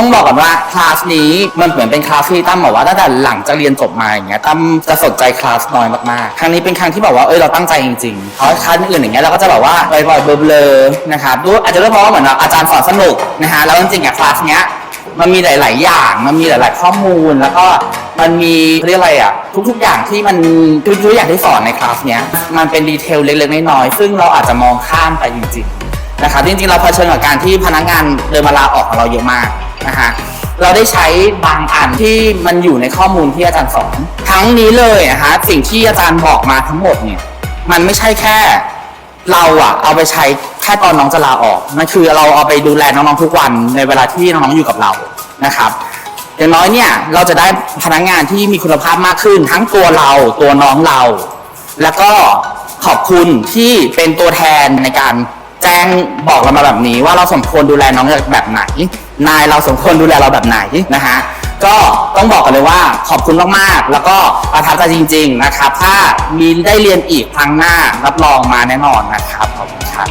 ต้องบอกก่อนว่าคลาสนี้มันเหมือนเป็นคลาสที่ตั้มบอกว่าตั้งแต่หลังจากเรียนจบมาอย่างเงี้ยตั้มจะสนใจคลาสน้อยมากๆ ครั้งนี้เป็นครั้งที่แบบว่าเอ้ยเราตั้งใจจริงๆเพราะคลาสอื่นอย่างเงี้ยเราก็จะแบบว่าปล่อยๆเบลอๆนะครับด้วยอาจจะด้วยเพราะว่าเหมือนอาจารย์สอนสนุกนะฮะแล้วจริงๆอะคลาสเนี้ยมันมีหลาย ๆ อย่าง มันมีหลาย ๆ ข้อมูล แล้วก็มันมีเรียกอะไรอะ ทุก ๆ อย่างที่มันทุกๆอย่างที่สอนในคลาสเนี้ย มันเป็นดีเทลเล็ก ๆ น้อย ๆ ซึ่งเราอาจจะมองข้ามไปจริง ๆ นะครับ จริง ๆ เราเผชิญกับการที่พนักงานเดินมาลาออกของเราเยอะมาก นะฮะเราได้ใช้บางอันที่มันอยู่ในข้อมูลที่อาจารย์สอนทั้งนี้เลยนะฮะสิ่งที่อาจารย์บอกมาทั้งหมดเนี่ยมันไม่ใช่แค่ เราอะเอาไปใช้แค่ตอนน้องจะลาออกมันคือเราเอาไปดูแลน้องๆทุกวันในเวลาที่น้องๆอยู่กับเรานะครับอย่างน้อยเนี่ยเราจะได้พนักงานที่มีคุณภาพมากขึ้น ทั้งตัวเราตัวน้องเรา แล้วก็ขอบคุณที่เป็นตัวแทนในการ แจ้งบอกเรามาแบบนี้ว่าเราสมควรดูแลน้องแบบไหน นายเราสมควรดูแลเราแบบไหนนะฮะก็ต้องบอกกันเลยว่าขอบคุณมากๆ แล้วก็ประทับใจจริง ๆ นะครับ ถ้ามีได้เรียนอีกครั้งหน้ารับรองมาแน่นอนนะครับขอบคุณครับ